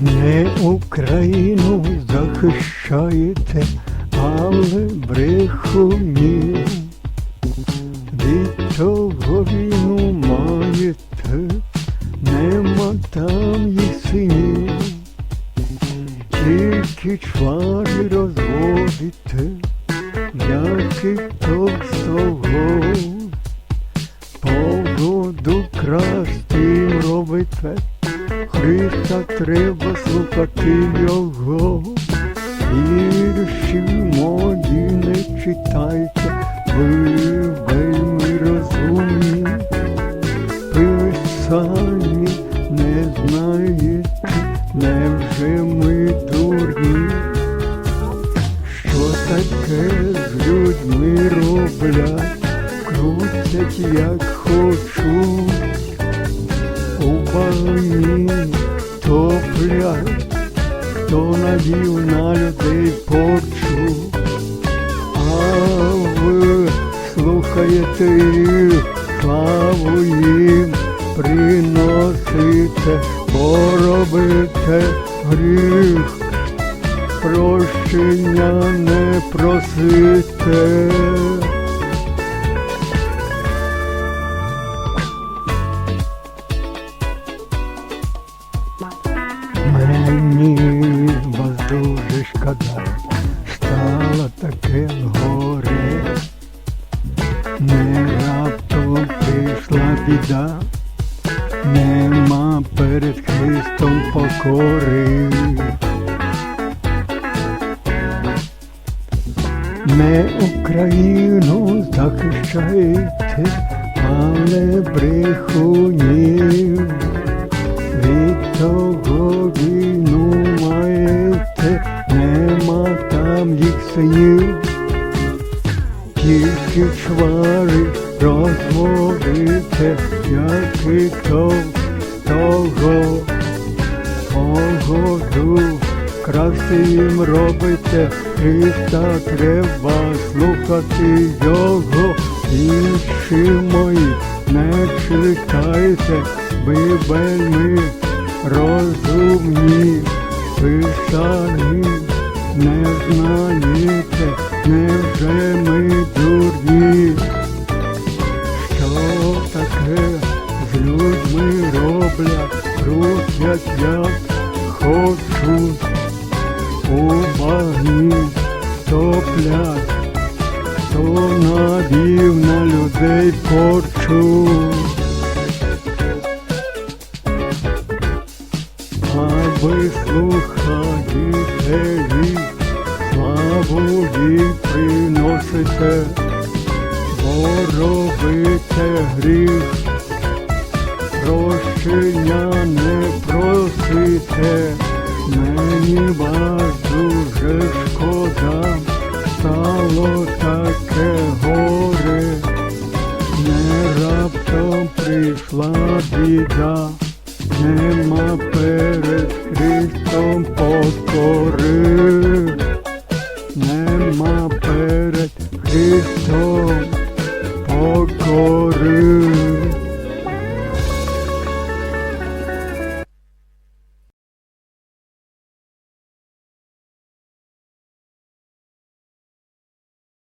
Не Україну захищаєте, але брехуні. Від того війну маєте, нема там їх синів. Тільки чвари розводите, як і Толстого. Погоду красти робите, Христа треба слухати його. Вірші моді не читайте, ви вельми розумні, писані не знаєте, невже ми дурні? Що таке з людьми роблять, крутять як хочуть, у багні топлять, хто навів на людей порчу, а ви слухаєте славу їм приносите, поробите гріх прощення не просите. Біда, нема перед Христом покори. Не Україну захищаєте, але брехунів. Від того війну маєте, нема там їх синів. Тільки чвари розводите, як то того погоду краще їм робите, Христа треба слухати Його, інші мої не читайте, ви вельми розумні, ви самі не знаєте, невже ми дурні? Роблять, крутять як хочуть, у багні топлять, хто навів на людей порчу. А ви слухаєте їх, славу їй приносите, бо гріх, прощення не просите, мені вас дуже шкода, стало таке горе, не раптом прийшла біда, нема перед Христом покори, нема перед Христом